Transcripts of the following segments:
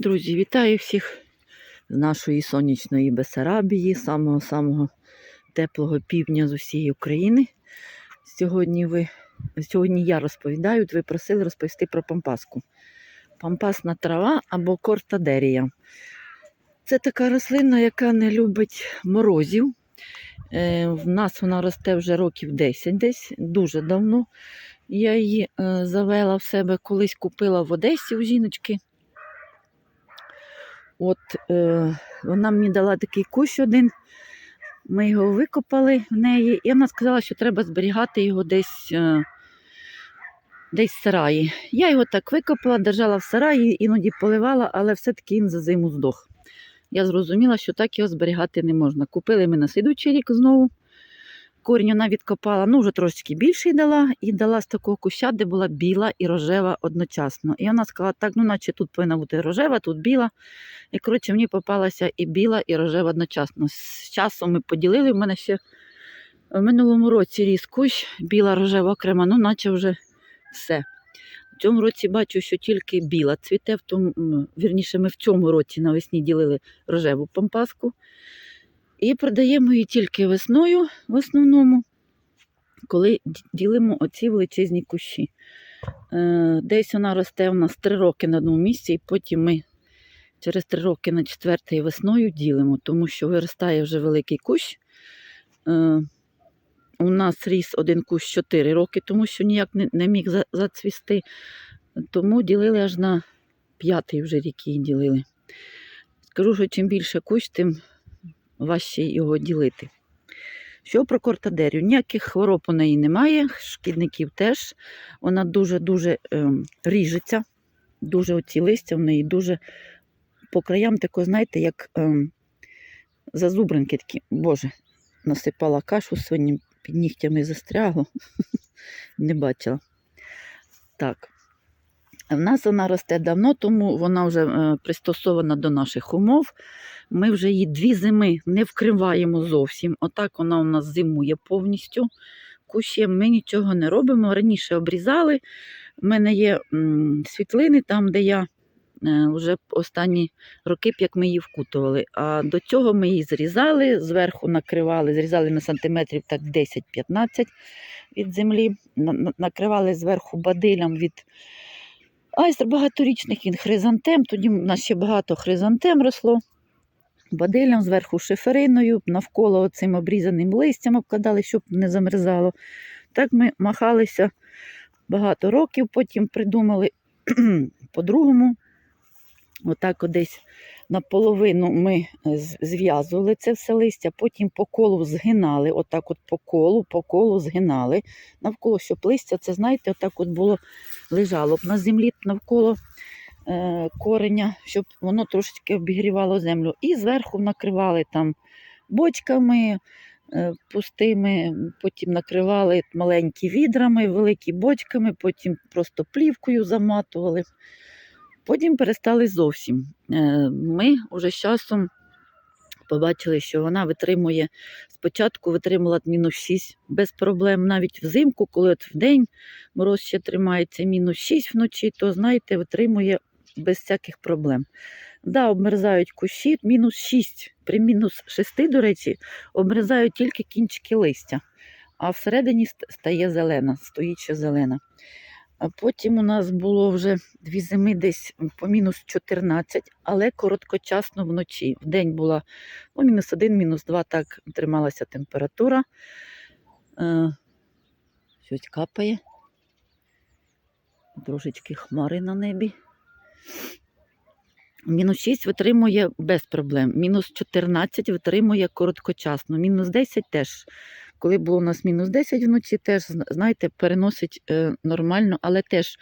Друзі, вітаю всіх з нашої сонячної Бесарабії, самого-самого теплого півдня з усієї України. Сьогодні, ви, сьогодні я розповідаю, ви просили розповісти про пампаску. Пампасна трава або кортадерія. Це така рослина, яка не любить морозів. Е, в нас вона росте вже років 10 десь, дуже давно. Я її е, завела в себе, колись купила в Одесі у жіночки. От е, вона мені дала такий кущ один. Ми його викопали в неї, і вона сказала, що треба зберігати його десь, е, десь в сараї. Я його так викопала, держала в сараї, іноді поливала, але все-таки він за зиму здох. Я зрозуміла, що так його зберігати не можна. Купили ми на слідуючий рік знову. Корінь вона відкопала, ну вже трошечки більший дала, і дала з такого куща, де була біла і рожева одночасно. І вона сказала, так, ну наче тут повинна бути рожева, тут біла. І коротше, мені попалася і біла, і рожева одночасно. З часом ми поділили. В мене ще в минулому році ріс кущ, біла рожева окрема, ну наче вже все. В цьому році бачу, що тільки біла цвіте, в тому, вірніше, ми в цьому році навесні ділили рожеву пампаску. І продаємо її тільки весною, в основному, коли ділимо оці величезні кущі. Е, Десь вона росте у нас три роки на одному місці, і потім ми через три роки на четвертий весною ділимо, тому що виростає вже великий кущ. Е, У нас ріс один кущ 4 роки, тому що ніяк не міг зацвісти. Тому ділили аж на п'ятий вже рік її ділили. Скажу, що чим більше кущ, тим важче його ділити. Що про кортадерію? Ніяких хвороб у неї немає, шкідників теж. Вона дуже-дуже ем, ріжеться, дуже оці листя в неї дуже по краям тако, знаєте, як ем, зазубринки такі. Боже, насипала кашу свинім, під нігтями застрягло. Не бачила. Так. В нас вона росте давно, тому вона вже е, пристосована до наших умов. Ми вже її дві зими не вкриваємо зовсім. Отак вона у нас зимує повністю. Кущем ми нічого не робимо. Раніше обрізали. У мене є світлини там, де я е, вже останні роки, як ми її вкутували. А до цього ми її зрізали, зверху накривали, зрізали на сантиметрів так 10-15 від землі, на- на- накривали зверху бадилям від айстр багаторічних він хризантем. Тоді в нас ще багато хризантем росло. Баделям зверху шифериною, навколо цим обрізаним листям обкладали, щоб не замерзало. Так ми махалися багато років, потім придумали по-другому. Отак от десь наполовину ми зв'язували це все листя, потім по колу згинали, отак от по колу, по колу згинали навколо, щоб листя, це знаєте, отак от було лежало б на землі навколо е, кореня, щоб воно трошечки обігрівало землю. І зверху накривали там бочками е, пустими, потім накривали маленькі відрами, великі бочками, потім просто плівкою заматували. Потім перестали зовсім. Е, Ми вже з часом побачили, що вона витримує, спочатку витримала мінус 6 без проблем, навіть взимку, коли от вдень мороз ще тримається мінус 6 вночі, то знаєте, витримує без всяких проблем. Да, обмерзають кущі, мінус 6. При мінус 6, до речі, обмерзають тільки кінчики листя, а всередині стає зелена, стоїть ще зелена. А потім у нас було вже дві зими десь по мінус 14, але короткочасно вночі. Вдень була ну, мінус 1, мінус 2, так трималася температура. Щось капає. Трошечки хмари на небі. Мінус 6 витримує без проблем. Мінус 14 витримує короткочасно. Мінус 10 теж. Коли було у нас мінус 10 вночі, теж, знаєте, переносить е, нормально, але теж,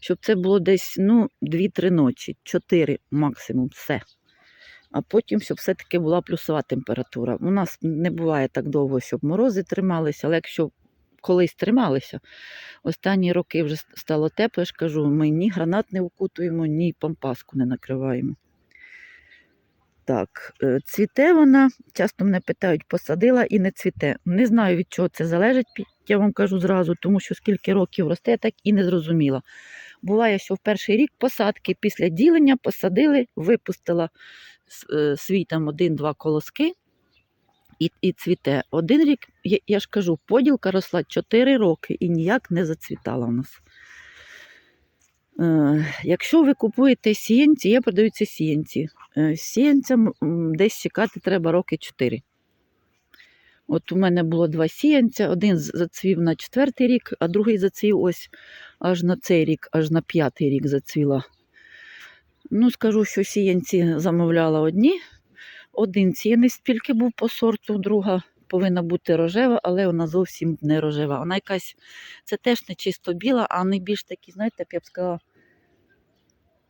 щоб це було десь ну, 2-3 ночі, 4 максимум, все. А потім, щоб все-таки була плюсова температура. У нас не буває так довго, щоб морози трималися, але якщо колись трималися, останні роки вже стало тепло, я ж кажу, ми ні гранат не укутуємо, ні пампаску не накриваємо. Так, е, цвіте вона, часто мене питають, посадила і не цвіте. Не знаю, від чого це залежить, я вам кажу зразу, тому що скільки років росте, так і не зрозуміла. Буває, що в перший рік посадки після ділення посадили, випустила е, свій там один-два колоски і, і цвіте. Один рік, я, я ж кажу, поділка росла 4 роки і ніяк не зацвітала в нас. Е, якщо ви купуєте сіянці, є продаються сіянці. Е, сіянцям десь чекати треба роки 4. От у мене було два сіянця, один зацвів на четвертий рік, а другий зацвів ось аж на цей рік, аж на п'ятий рік зацвіла. Ну, скажу, що сіянці замовляла одні. Один сіянець тільки був по сорту, друга повинна бути рожева, але вона зовсім не рожева. Вона якась, це теж не чисто біла, а не більш такі, знаєте, як я б сказала,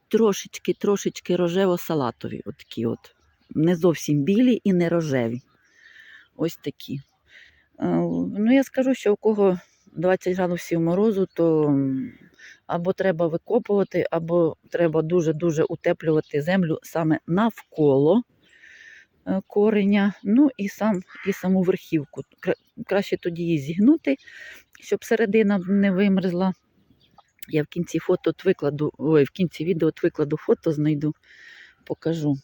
трошечки, трошечки рожево-салатові. От такі от. Не зовсім білі і не рожеві. Ось такі. Ну, я скажу, що у кого 20 градусів морозу, то або треба викопувати, або треба дуже-дуже утеплювати землю саме навколо е, кореня, ну і, сам, і саму верхівку. Краще тоді її зігнути, щоб середина не вимерзла. Я в кінці фото викладу, ой, в кінці відео викладу фото знайду, покажу,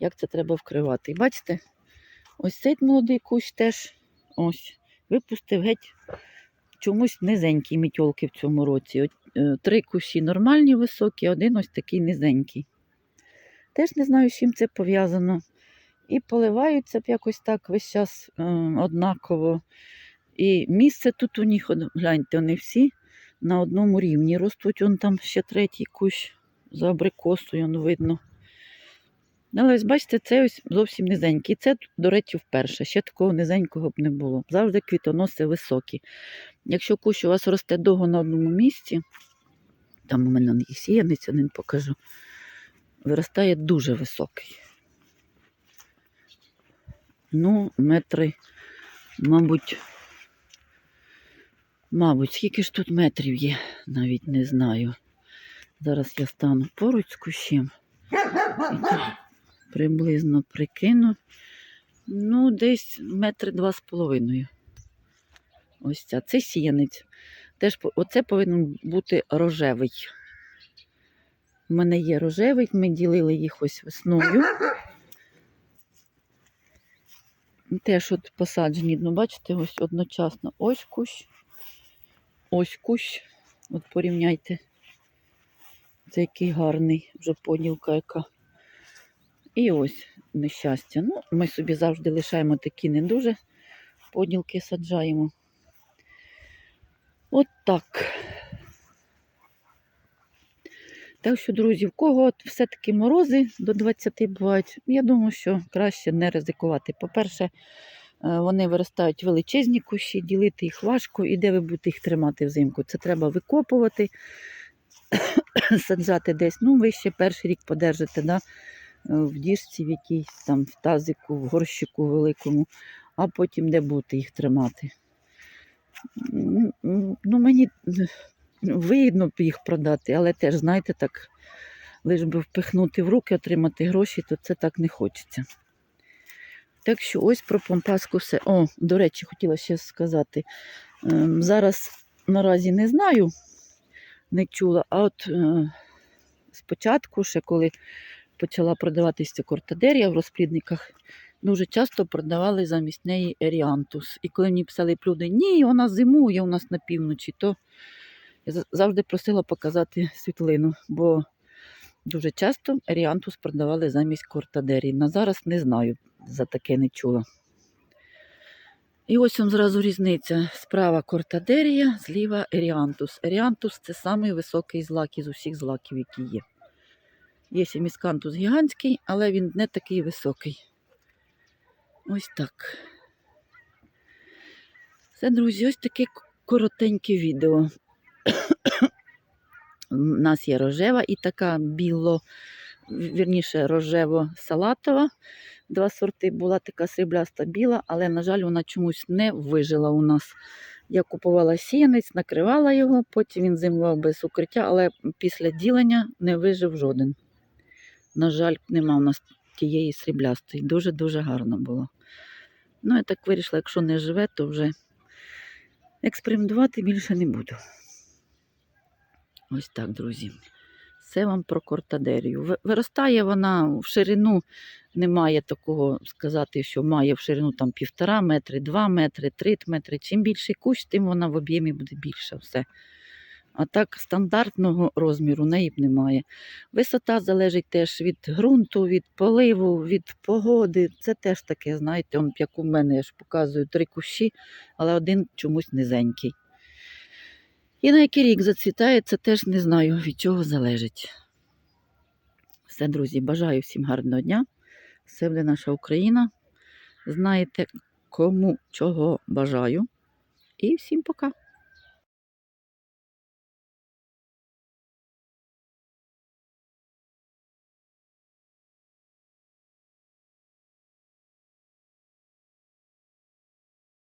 як це треба вкривати. І бачите, ось цей молодий кущ теж ось випустив геть чомусь низенькі мітьолки в цьому році. От, е, три кущі нормальні високі, один ось такий низенький. Теж не знаю, з чим це пов'язано. І поливаються б якось так весь час е, однаково. І місце тут у них, гляньте, вони всі на одному рівні. Ростуть он там ще третій кущ за абрикосою, он видно. Але ось бачите, це ось зовсім низенький. Це, до речі, вперше. Ще такого низенького б не було. Завжди квітоноси високі. Якщо кущ у вас росте довго на одному місці, там у мене є сіянець, один покажу, виростає дуже високий. Ну, метри, мабуть, мабуть, скільки ж тут метрів є, навіть не знаю. Зараз я стану поруч з кущем. І так приблизно прикину. Ну, десь метри два з половиною. Ось ця. Це сіянець. Теж оце повинен бути рожевий. У мене є рожевий, ми ділили їх ось весною. Теж от посаджені, ну бачите, ось одночасно ось кущ, ось кущ. От порівняйте. Це який гарний, вже поділка яка. І ось нещастя. Ну, ми собі завжди лишаємо такі не дуже поділки саджаємо. От так. Так що, друзі, в кого все-таки морози до 20 бувають, я думаю, що краще не ризикувати. По-перше, вони виростають величезні кущі, ділити їх важко, і де ви будете їх тримати взимку? Це треба викопувати, саджати десь. Ну, ви ще перший рік подержите, да? е, в діжці в якійсь там, в тазику, в горщику великому, а потім де будете їх тримати. Ну, мені вигідно їх продати, але теж, знаєте, так, лиш би впихнути в руки, отримати гроші, то це так не хочеться. Так що ось про помпаску все. О, до речі, хотіла ще сказати. Ем, Зараз наразі не знаю, не чула, а от е, спочатку, ще коли почала продаватися кортадерія в розплідниках, дуже часто продавали замість неї еріантус. І коли мені писали люди, ні, вона зимує у нас на півночі, то я завжди просила показати світлину, бо дуже часто еріантус продавали замість кортадерії. На зараз не знаю, за таке не чула. І ось вам зразу різниця. Справа кортадерія, зліва еріантус. Еріантус це самий високий злак із усіх злаків, які є. Є ще міскантус гігантський, але він не такий високий. Ось так. Все, друзі, ось таке коротеньке відео. У нас є рожева і така біло, вірніше, рожево-салатова. Два сорти була така срібляста біла, але, на жаль, вона чомусь не вижила у нас. Я купувала сіянець, накривала його, потім він зимував без укриття, але після ділення не вижив жоден. На жаль, нема у нас тієї сріблястої. Дуже-дуже гарно було. Ну, я так вирішила, якщо не живе, то вже експериментувати більше не буду. Ось так, друзі. Це вам про кортадерію. Виростає вона в ширину, немає такого сказати, що має в ширину там півтора метри, два метри, три метри. Чим більший кущ, тим вона в об'ємі буде більша. Все. А так стандартного розміру неї б немає. Висота залежить теж від ґрунту, від поливу, від погоди. Це теж таке, знаєте, як у мене я ж показую три кущі, але один чомусь низенький. І на який рік зацвітає, це теж не знаю, від чого залежить. Все, друзі, бажаю всім гарного дня. Все буде наша Україна. Знаєте, кому чого бажаю. І всім пока.